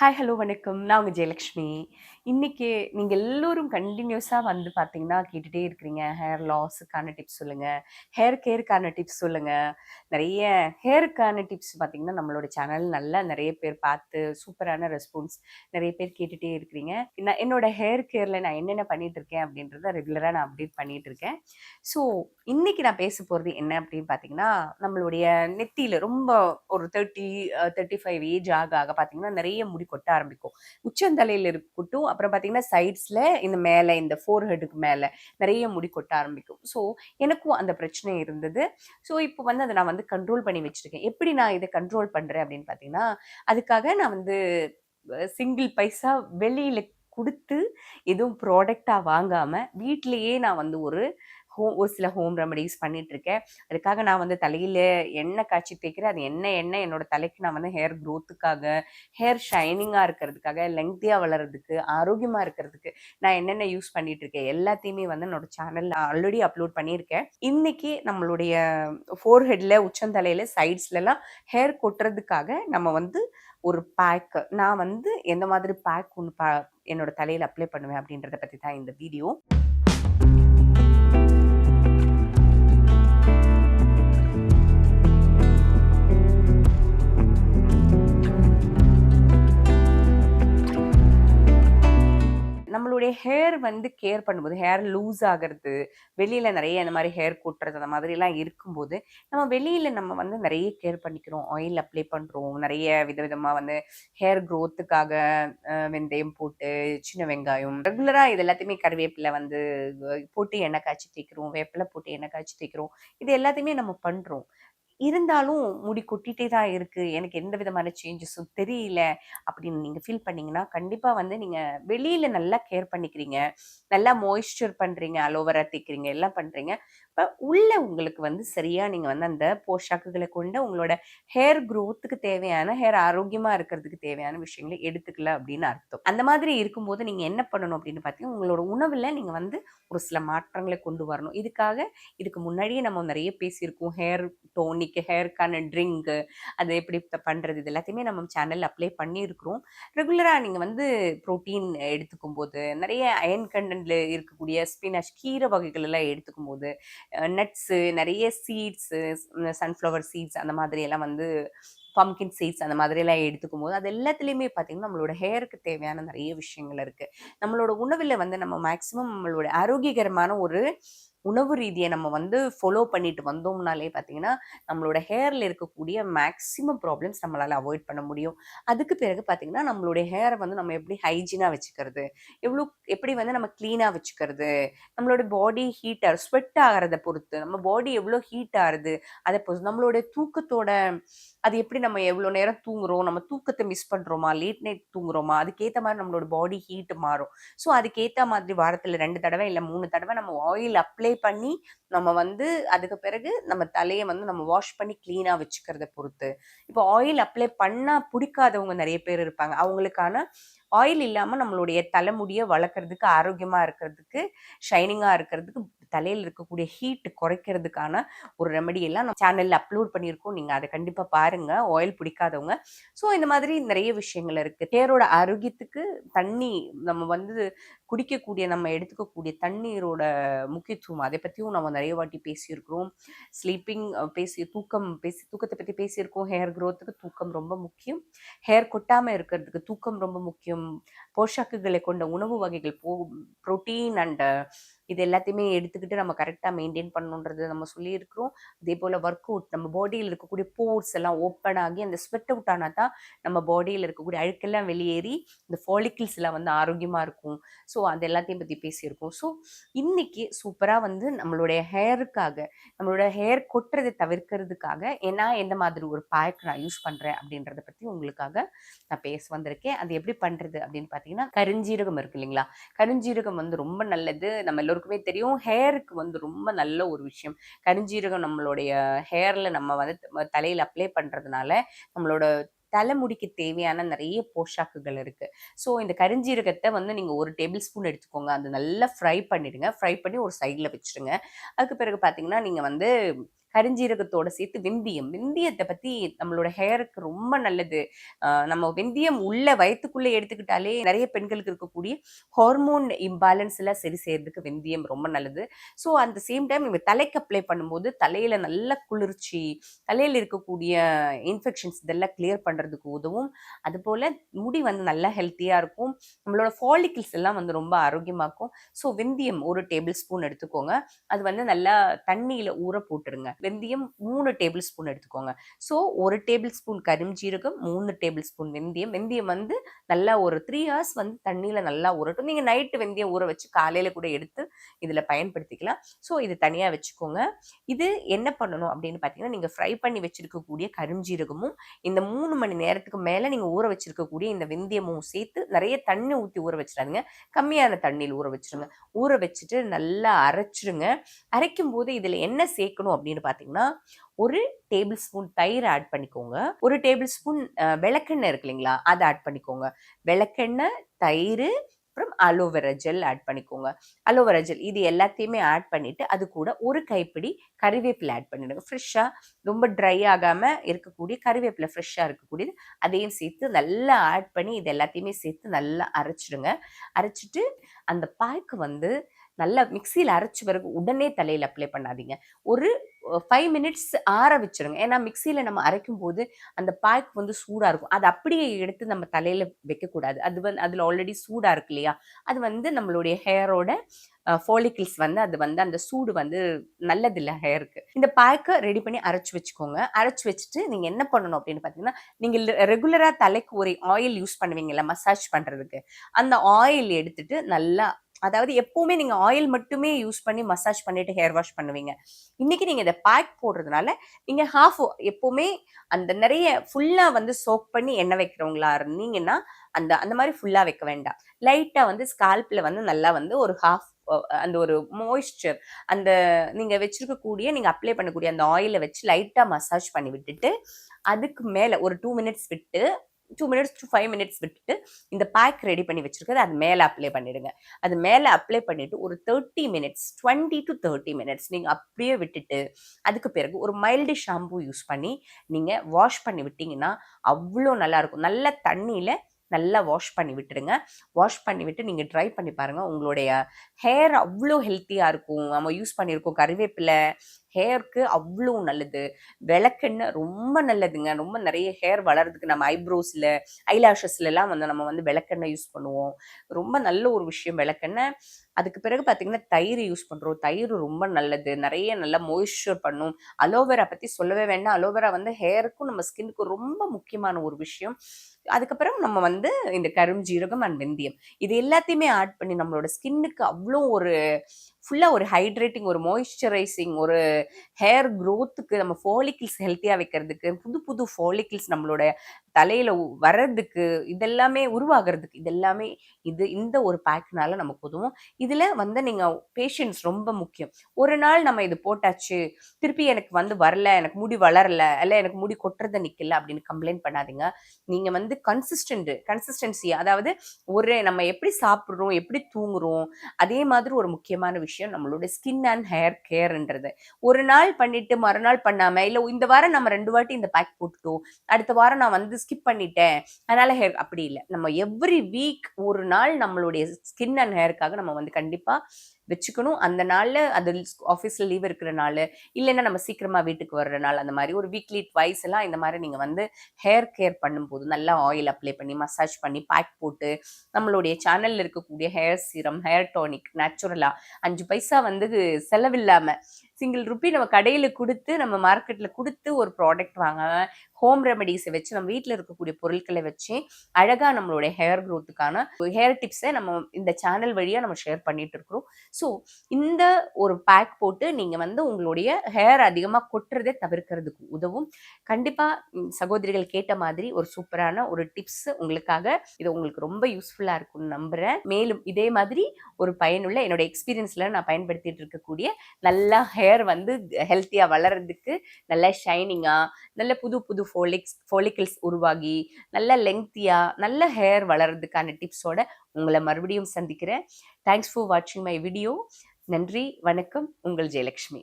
Hi hello வணக்கம். நான் உங்கள் ஜெயலக்ஷ்மி. இன்றைக்கி நீங்கள் எல்லோரும் கண்டினியூஸாக வந்து பார்த்தீங்கன்னா கேட்டுகிட்டே இருக்கிறீங்க. ஹேர் லாஸுக்கான டிப்ஸ் சொல்லுங்கள் ஹேர் கேருக்கான டிப்ஸ் சொல்லுங்கள் நிறைய ஹேருக்கான டிப்ஸ் பார்த்தீங்கன்னா நம்மளோட சேனல் நல்லா நிறைய பேர் பார்த்து சூப்பரான ரெஸ்பான்ஸ் நிறைய பேர் கேட்டுகிட்டே இருக்கிறீங்க. நான் என்னோட ஹேர் கேரில் நான் என்னென்ன பண்ணிகிட்டு இருக்கேன் அப்படின்றத ரெகுலராக நான் அப்டேட் பண்ணிகிட்டு இருக்கேன். ஸோ இன்றைக்கி நான் பேச போகிறது என்ன அப்படின்னு பார்த்தீங்கன்னா நம்மளுடைய நெத்தியில் ரொம்ப ஒரு தேர்ட்டி தேர்ட்டி ஃபைவ் ஏஜ் ஆக ஆக பார்த்தீங்கன்னா நிறைய முடி கொட்ட ஆரம்பிக்கும். உச்சந்தலையில் இருக்கட்டும் அப்புறம் பார்த்தீங்கன்னா சைட்ஸில் இந்த மேலே இந்த ஃபோர் ஹெட்டுக்கு மேலே நிறைய முடி கொட்ட ஆரம்பிக்கும். ஸோ எனக்கும் அந்த பிரச்சனை இருந்தது. ஸோ இப்போ வந்து அதை நான் வந்து கண்ட்ரோல் பண்ணி வச்சுருக்கேன். எப்படி நான் இதை கண்ட்ரோல் பண்ணுறேன் அப்படின்னு பார்த்தீங்கன்னா அதுக்காக நான் வந்து சிங்கிள் பைசா வெளியில் கொடுத்து எதுவும் ப்ராடக்டாக வாங்காமல் வீட்லேயே நான் வந்து ஒரு ஹோம் ஒரு சில ஹோம் ரெமடிஸ் பண்ணிட்டு இருக்கேன் அதுக்காக நான் வந்து தலையில் எண்ணெய் காய்ச்சி தேய்க்கிறேன். அது என்ன எண்ணெய் என்னோட தலைக்கு நான் வந்து ஹேர் க்ரோத்துக்காக ஹேர் ஷைனிங்காக இருக்கிறதுக்காக லெங்க்தியாக வளர்கிறதுக்கு ஆரோக்கியமாக இருக்கிறதுக்கு நான் என்னென்ன யூஸ் பண்ணிட்டு இருக்கேன் எல்லாத்தையுமே வந்து என்னோட சேனலில் ஆல்ரெடி அப்லோட் பண்ணியிருக்கேன். இன்னைக்கு நம்மளுடைய ஃபோர்ஹெட்டில் உச்சந்தலையில் சைட்ஸ்லலாம் ஹேர் கொட்டுறதுக்காக நம்ம வந்து ஒரு பேக் நான் வந்து எந்த மாதிரி பேக் ஒன்று பா என்னோட தலையில் அப்ளை பண்ணுவேன் அப்படின்றத பற்றி தான் இந்த வீடியோ நம்மளுடைய ஹேர் வந்து கேர் பண்ணும்போது ஹேர் லூஸ் ஆகிறது வெளியில் நிறைய இந்த மாதிரி ஹேர் கொட்டுறது அந்த மாதிரிலாம் இருக்கும்போது நம்ம வெளியில் நம்ம வந்து நிறைய கேர் பண்ணிக்கிறோம். ஆயில் அப்ளை பண்ணுறோம் நிறைய விதவிதமாக வந்து ஹேர் க்ரோத்துக்காக வெந்தயம் போட்டு சின்ன வெங்காயம் ரெகுலராக இது எல்லாத்தையுமே கருவேப்பிலை வந்து போட்டு எண்ணெய் காய்ச்சி தேய்க்கிறோம். வேப்பிலை போட்டு எண்ணெய் காய்ச்சி தேய்க்கிறோம். இது எல்லாத்தையுமே நம்ம பண்ணுறோம் இருந்தாலும் முடி கொட்டிகிட்டே தான் இருக்குது எனக்கு எந்த விதமான சேஞ்சஸும் தெரியல அப்படின்னு நீங்கள் ஃபீல் பண்ணிங்கன்னா கண்டிப்பாக வந்து நீங்கள் வெளியில் நல்லா கேர் பண்ணிக்கிறீங்க. நல்லா மாய்ஸ்சர் பண்ணுறீங்க அலோவரா தேய்க்கிறீங்க எல்லாம் பண்ணுறீங்க இப்போ உள்ள உங்களுக்கு வந்து சரியாக நீங்கள் வந்து அந்த போஷாக்குகளை கொண்டு உங்களோட ஹேர் க்ரோத்துக்கு தேவையான ஹேர் ஆரோக்கியமாக இருக்கிறதுக்கு தேவையான விஷயங்களை எடுத்துக்கல அப்படின்னு அர்த்தம். அந்த மாதிரி இருக்கும்போது நீங்கள் என்ன பண்ணணும் அப்படின்னு பார்த்தீங்கன்னா உங்களோட உணவில் நீங்கள் வந்து ஒரு சில மாற்றங்களை கொண்டு வரணும். இதுக்காக இதுக்கு முன்னாடியே நம்ம நிறைய பேசியிருக்கோம். ஹேர் டோனிக் இன்னைக்கு ஹேருக்கான ட்ரிங்க்கு அது எப்படி பண்ணுறது இது எல்லாத்தையுமே நம்ம சேனலில் அப்ளை பண்ணியிருக்கிறோம். ரெகுலராக நீங்கள் வந்து ப்ரோட்டீன் எடுத்துக்கும் போது நிறைய அயன் கண்டென்ட்ல இருக்கக்கூடிய ஸ்பினாஷ் கீரை வகைகள் எல்லாம் எடுத்துக்கும் போது நட்ஸு நிறைய சீட்ஸு சன்ஃப்ளவர் சீட்ஸ் அந்த மாதிரி எல்லாம் வந்து பம்கின் சீட்ஸ் அந்த மாதிரியெல்லாம் எடுத்துக்கும் போது அது எல்லாத்துலேயுமே பார்த்தீங்கன்னா நம்மளோட ஹேருக்கு தேவையான நிறைய விஷயங்கள் இருக்குது நம்மளோட உணவில் வந்து நம்ம மேக்ஸிமம் நம்மளோட ஆரோக்கியகரமான ஒரு உணவு ரீதியை நம்ம வந்து ஃபாலோ பண்ணிட்டு வந்தோம்னாலே பார்த்தீங்கன்னா நம்மளோட ஹேரில் இருக்கக்கூடிய மேக்ஸிமம் ப்ராப்ளம்ஸ் நம்மளால் அவாய்ட் பண்ண முடியும். அதுக்கு பிறகு பார்த்தீங்கன்னா நம்மளுடைய ஹேரை வந்து நம்ம எப்படி ஹைஜீனாக வச்சுக்கிறது எவ்வளோ எப்படி வந்து நம்ம க்ளீனாக வச்சுக்கிறது நம்மளோட பாடி ஹீட்டர் ஸ்வெட் ஆகிறத பொறுத்து நம்ம பாடி எவ்வளோ ஹீட் ஆகுது அதை பொறுத்து நம்மளோட தூக்கத்தோட அது எப்படி நம்ம எவ்வளோ நேரம் தூங்குறோம் நம்ம தூக்கத்தை மிஸ் பண்ணுறோமா லேட் நைட் தூங்குறோமா அதுக்கேற்ற மாதிரி நம்மளோட பாடி ஹீட் மாறும். ஸோ அதுக்கேற்ற மாதிரி வாரத்தில் ரெண்டு தடவை இல்லை மூணு தடவை நம்ம ஆயில் அப்ளை அப்ளை பண்ணி நம்ம வந்து அதுக்கு பிறகு நம்ம தலையை வந்து நம்ம வாஷ் பண்ணி க்ளீனாக வச்சுக்கிறத பொறுத்து. இப்போ ஆயில் அப்ளை பண்ணால் பிடிக்காதவங்க நிறைய பேர் இருப்பாங்க. அவங்களுக்கான ஆயில் இல்லாமல் நம்மளுடைய தலைமுடியை வளர்க்குறதுக்கு ஆரோக்கியமாக இருக்கிறதுக்கு ஷைனிங்காக இருக்கிறதுக்கு தலையில் இருக்கக்கூடிய ஹீட் குறைக்கிறதுக்கான ஒரு ரெமடி எல்லாம் நம்ம சேனலில் அப்லோட் பண்ணியிருக்கோம். நீங்கள் அதை கண்டிப்பாக பாருங்கள் ஆயில் பிடிக்காதவங்க. ஸோ இந்த மாதிரி நிறைய விஷயங்கள் இருக்குது தேரோட ஆரோக்கியத்துக்கு தண்ணி நம்ம வந்து குடிக்கக்கூடிய நம்ம எடுத்துக்கக்கூடிய தண்ணீரோட முக்கியத்துவம். அதை பற்றியும் நம்ம நிறைய வாட்டி பேசியிருக்கிறோம். ஸ்லீப்பிங் பேசி தூக்கம் பேசி தூக்கத்தை பற்றி பேசியிருக்கோம். ஹேர் க்ரோத்துக்கு தூக்கம் ரொம்ப முக்கியம். ஹேர் கொட்டாமல் இருக்கிறதுக்கு தூக்கம் ரொம்ப முக்கியம். போஷாக்குகளை கொண்ட உணவு வகைகள் போ ப்ரோட்டீன் அண்ட் இது எல்லாத்தையுமே எடுத்துக்கிட்டு நம்ம கரெக்டாக மெயின்டைன் பண்ணணுன்றது நம்ம சொல்லியிருக்கிறோம். அதே போல் ஒர்க் அவுட் நம்ம பாடியில் இருக்கக்கூடிய போர்ஸ் எல்லாம் ஓப்பன் ஆகி அந்த ஸ்வெட் அவுட் ஆனால் தான் நம்ம பாடியில் இருக்கக்கூடிய அழுக்கெல்லாம் வெளியேறி இந்த ஃபாலிக்கிள்ஸ் எல்லாம் வந்து ஆரோக்கியமாக இருக்கும். ஸோ அது எல்லாத்தையும் பற்றி பேசியிருக்கோம். ஸோ இன்னைக்கு சூப்பராக வந்து நம்மளுடைய ஹேருக்காக நம்மளோட ஹேர் கொட்டுறதை தவிர்க்கிறதுக்காக ஏன்னா எந்த மாதிரி ஒரு பேக் நான் யூஸ் பண்ணுறேன் அப்படின்றத பற்றி உங்களுக்காக நான் பேச வந்திருக்கேன். அது எப்படி பண்ணுறது அப்படின்னு பார்த்தீங்கன்னா கருஞ்சீரகம் இருக்கு இல்லைங்களா? கருஞ்சீரகம் வந்து ரொம்ப நல்லது. நம்ம எல்லோரும் எல்லோருக்குமே தெரியும். ஹேருக்கு வந்து ரொம்ப நல்ல ஒரு விஷயம். கரிஞ்சீரகம் நம்மளுடைய ஹேரில் நம்ம வந்து தலையில் அப்ளை பண்ணுறதுனால நம்மளோட தலைமுடிக்கு தேவையான நிறைய போஷாக்குகள் இருக்குது ஸோ இந்த கரிஞ்சீரகத்தை வந்து நீங்கள் ஒரு டேபிள் ஸ்பூன் எடுத்துக்கோங்க. அது நல்லா ஃப்ரை பண்ணிடுங்க. ஃப்ரை பண்ணி ஒரு சைடில் வச்சுருங்க அதுக்கு பிறகு பார்த்தீங்கன்னா நீங்கள் வந்து கரிஞ்சீரகத்தோட சேர்த்து வெந்தயம். வெந்தயத்தை பத்தி நம்மளோட ஹேருக்கு ரொம்ப நல்லது. நம்ம வெந்தயம் உள்ள வயத்துக்குள்ள எடுத்துக்கிட்டாலே நிறைய பெண்களுக்கு இருக்கக்கூடிய ஹார்மோன் இம்பேலன்ஸ் எல்லாம் சரி செய்யறதுக்கு வெந்தயம் ரொம்ப நல்லது. ஸோ அந்த சேம் டைம் இவங்க தலைக்கு அப்ளை பண்ணும்போது தலையில நல்ல குளிர்ச்சி தலையில் இருக்கக்கூடிய இன்ஃபெக்ஷன்ஸ் இதெல்லாம் கிளியர் பண்றதுக்கு உதவும். அது போல முடி வந்து நல்லா ஹெல்த்தியா இருக்கும். நம்மளோட ஃபாலிக்கிள்ஸ் எல்லாம் வந்து ரொம்ப ஆரோக்கியமாக்கும் ஸோ வெந்தயம் ஒரு டேபிள் ஸ்பூன் எடுத்துக்கோங்க. அது வந்து நல்லா தண்ணியில் ஊற போட்டுருங்க. வெந்தயம் மூணு டேபிள் ஸ்பூன் எடுத்துக்கோங்க. ஸோ ஒரு டேபிள் ஸ்பூன் கரிஞ்சீரகம் மூணு டேபிள் ஸ்பூன் வெந்தயம். வெந்தயம் வந்து நல்லா ஒரு த்ரீ ஹவர்ஸ் வந்து தண்ணியில் நல்லா ஊறட்டும். நீங்கள் நைட்டு வெந்தயம் ஊற வச்சு காலையில் கூட எடுத்து இதில் பயன்படுத்திக்கலாம். ஸோ இது தனியாக வச்சுக்கோங்க. இது என்ன பண்ணணும் அப்படின்னு பார்த்தீங்கன்னா நீங்கள் ஃப்ரை பண்ணி வச்சுருக்கக்கூடிய கருஞ்சீரகமும் இந்த மூணு மணி நேரத்துக்கு மேலே நீங்கள் ஊற வச்சுருக்கக்கூடிய இந்த வெந்தயமும் சேர்த்து நிறைய தண்ணி ஊற்றி ஊற வச்சிடாதுங்க. கம்மியான தண்ணியில் ஊற வச்சிருங்க. ஊற வச்சுட்டு நல்லா அரைச்சிருங்க. அரைக்கும் போது இதில் என்ன சேர்க்கணும் அப்படின்னு பார்த்தீங்கன்னா ஒரு டேபிள் ஸ்பூன் தயிர் ஆட் பண்ணிக்கோங்க. ஒரு டேபிள் ஸ்பூன் விளக்கெண்ணெய் இருக்கு இல்லைங்களா? அதை ஆட் பண்ணிக்கோங்க. விளக்கெண்ணெய் தயிர் அப்புறம் அலோவேரா ஜெல் ஆட் பண்ணிக்கோங்க. அலோவேரா ஜெல் இது எல்லாத்தையுமே ஆட் பண்ணிவிட்டு அது கூட ஒரு கைப்பிடி கறிவேப்பிலை ஆட் பண்ணிடுங்க. ஃப்ரெஷ்ஷாக ரொம்ப ட்ரை ஆகாமல் இருக்கக்கூடிய கறிவேப்பிலை ஃப்ரெஷ்ஷாக இருக்கக்கூடியது அதையும் சேர்த்து நல்லா ஆட் பண்ணி இது எல்லாத்தையுமே சேர்த்து நல்லா அரைச்சிடுங்க. அரைச்சிட்டு அந்த பாய்க்கு வந்து நல்லா மிக்சியில் அரைச்சி பிறகு உடனே தலையில் அப்ளை பண்ணாதீங்க. ஒரு ஃபைவ் மினிட்ஸ் ஆற வச்சிருங்க. ஏன்னா மிக்சியில் நம்ம அரைக்கும் போது அந்த பாய்க் வந்து சூடாக இருக்கும். அது அப்படியே எடுத்து நம்ம தலையில் வைக்கக்கூடாது. அது வந்து அதில் ஆல்ரெடி சூடாக இருக்கு இல்லையா? அது வந்து நம்மளுடைய ஹேரோட ஃபோலிக்கிள்ஸ் வந்து அது வந்து அந்த சூடு வந்து நல்லதில்லை ஹேருக்கு இந்த பேக்கை ரெடி பண்ணி அரைச்சி வச்சுக்கோங்க. அரைச்சி வச்சுட்டு நீங்கள் என்ன பண்ணணும் அப்படின்னு பார்த்தீங்கன்னா நீங்கள் ரெகுலராக தலைக்கு ஒரு ஆயில் யூஸ் பண்ணுவீங்கல்ல மசாஜ் பண்ணுறதுக்கு அந்த ஆயில் எடுத்துட்டு நல்லா அதாவது எப்பவுமே நீங்க ஆயில் மட்டுமே யூஸ் பண்ணி மசாஜ் பண்ணிட்டு ஹேர் வாஷ் பண்ணுவீங்க. இன்னைக்கு நீங்க இதை பேக் போடுறதுனால நீங்க ஹாஃப் எப்பவுமே அந்த நிறைய ஃபுல்லா வந்து சோக் பண்ணி எண்ணெய் வைக்கிறவங்களா இருந்தீங்கன்னா அந்த அந்த மாதிரி ஃபுல்லா வைக்க வேண்டாம். லைட்டா வந்து ஸ்கால்ப்ல வந்து நல்லா வந்து ஒரு ஹாஃப் அந்த ஒரு மாய்ஸ்சர் அந்த நீங்க வச்சிருக்கக்கூடிய நீங்க அப்ளை பண்ணக்கூடிய அந்த ஆயிலை வச்சு லைட்டா மசாஜ் பண்ணி விட்டுட்டு அதுக்கு மேல ஒரு டூ மினிட்ஸ் விட்டு two minutes to five minutes விட்டுட்டு இந்த பேக் ரெடி பண்ணி வச்சுருக்கிறது அது மேலே அப்ளை பண்ணிடுங்க. அது மேலே அப்ளை பண்ணிவிட்டு ஒரு thirty minutes twenty to thirty minutes நீங்கள் அப்படியே விட்டுட்டு அதுக்கு பிறகு ஒரு மைல்டு ஷாம்பு யூஸ் பண்ணி நீங்கள் வாஷ் பண்ணி விட்டிங்கன்னா அவ்வளோ நல்லாயிருக்கும் நல்ல தண்ணியில் நல்லா வாஷ் பண்ணி விட்டுருங்க. வாஷ் பண்ணி விட்டு நீங்கள் ட்ரை பண்ணி பாருங்கள் உங்களுடைய ஹேர் அவ்வளோ ஹெல்த்தியாக இருக்கும். நம்ம யூஸ் பண்ணியிருக்கோம் கருவேப்பிலை. ஹேருக்கு அவ்வளோ நல்லது. விளக்கெண்ணெய் ரொம்ப நல்லதுங்க. ரொம்ப நிறைய ஹேர் வளர்றதுக்கு நம்ம ஐப்ரோஸில் ஐலாஷஸ்லலாம் வந்து நம்ம வந்து விளக்கெண்ணெய் யூஸ் பண்ணுவோம். ரொம்ப நல்ல ஒரு விஷயம் விளக்கெண்ணெய். அதுக்கு பிறகு பார்த்திங்கன்னா தயிர் யூஸ் பண்ணுறோம் தயிர் ரொம்ப நல்லது. நிறைய நல்லா மோய்ஸ்சர் பண்ணும். அலோவேரா பற்றி சொல்லவே வேண்டாம். அலோவேரா வந்து ஹேருக்கும் நம்ம ஸ்கின்னுக்கும் ரொம்ப முக்கியமான ஒரு விஷயம். அதுக்கப்புறம் நம்ம வந்து இந்த கரும் ஜீரகம் அண்ட் வெந்தயம். இது எல்லாத்தையுமே ஆட் பண்ணி நம்மளோட ஸ்கின்னுக்கு அவ்வளோ ஒரு ஃபுல்லாக ஒரு ஹைட்ரேட்டிங் ஒரு மாய்ஸ்சரைசிங் ஒரு ஹேர் க்ரோத்துக்கு நம்ம ஃபாலிக்கிள்ஸ் ஹெல்த்தியாக வைக்கிறதுக்கு புது புது ஃபாலிக்கிள்ஸ் நம்மளோட தலையில் வர்றதுக்கு இதெல்லாமே உருவாகிறதுக்கு இதெல்லாமே இது இந்த ஒரு பேக்னால நமக்கு உதவும் இதில் வந்து நீங்கள் பேஷன்ஸ் ரொம்ப முக்கியம். ஒரு நாள் நம்ம இது போட்டாச்சு திருப்பி எனக்கு வந்து வரல எனக்கு முடி வளரல இல்லை எனக்கு முடி கொட்டுறத நிற்கல அப்படின்னு கம்ப்ளைண்ட் பண்ணாதீங்க. நீங்கள் வந்து கன்சிஸ்டன்ட் கன்சிஸ்டன்சி அதாவது ஒரு நம்ம எப்படி சாப்பிட்றோம் எப்படி தூங்குறோம் அதே மாதிரி ஒரு முக்கியமான விஷயம். நம்மளோட ஸ்கின் அண்ட் ஹேர் கேர்ன்றது ஒரு நாள் பண்ணிட்டு மறுநாள் பண்ணாம இல்லை இந்த வாரம் நம்ம ரெண்டு வாட்டி இந்த பேக் போட்டுட்டோம் அடுத்த வாரம் நான் வந்து ஸ்கிப் பண்ணிட்டேன் அதனால ஹேர் அப்படி இல்லை. நம்ம எவ்ரி வீக் ஒரு நாள் நம்மளுடைய ஸ்கின் அண்ட் ஹேருக்காக நம்ம வந்து கண்டிப்பாக வச்சுக்கணும். அந்த நாளில் அது ஆஃபீஸில் லீவ் இருக்கிற நாள் இல்லைன்னா நம்ம சீக்கிரமாக வீட்டுக்கு வர்ற நாள் அந்த மாதிரி ஒரு வீக்லி ட்வைஸ் எல்லாம் இந்த மாதிரி நீங்கள் வந்து ஹேர் கேர் பண்ணும்போது நல்லா ஆயில் அப்ளை பண்ணி மசாஜ் பண்ணி பேக் போட்டு நம்மளுடைய சேனலில் இருக்கக்கூடிய ஹேர் சீரம் ஹேர் டானிக் நேச்சுரலாக அஞ்சு பைசா வந்து செலவில்லாமல் சிங்கிள் ருப்பி நம்ம கடையில் கொடுத்து நம்ம மார்க்கெட்டில் கொடுத்து ஒரு ப்ராடக்ட் வாங்க ஹோம் ரெமடிஸை வச்சு நம்ம வீட்டில் இருக்கக்கூடிய பொருட்களை வச்சு அழகாக நம்மளுடைய ஹேர் க்ரோத்துக்கான ஹேர் டிப்ஸை நம்ம இந்த சேனல் வழியாக நம்ம ஷேர் பண்ணிட்டு இருக்கிறோம். ஸோ இந்த ஒரு பேக் போட்டு நீங்கள் வந்து உங்களுடைய ஹேர் அதிகமாக கொட்டுறதை தவிர்க்கிறதுக்கு உதவும். கண்டிப்பாக சகோதரிகள் கேட்ட மாதிரி ஒரு சூப்பரான ஒரு டிப்ஸ் உங்களுக்காக இது உங்களுக்கு ரொம்ப யூஸ்ஃபுல்லாக இருக்கும்னு நம்புகிறேன் மேலும் இதே மாதிரி ஒரு பயனுள்ள என்னோட எக்ஸ்பீரியன்ஸில் நான் பயன்படுத்திட்டு இருக்கக்கூடிய நல்ல ஹேர் ஹேர் வந்து ஹெல்த்தியாக வளர்கிறதுக்கு நல்ல ஷைனிங்காக நல்ல புது புது ஃபோலிக்ஸ் ஃபோலிக்கிள்ஸ் உருவாகி நல்ல லெங்க்தியாக நல்ல ஹேர் வளர்கிறதுக்கான டிப்ஸோட உங்களை மறுபடியும் சந்திக்கிறேன். தேங்க்ஸ் ஃபார் வாட்சிங் மை வீடியோ நன்றி வணக்கம். உங்கள் ஜெயலக்ஷ்மி.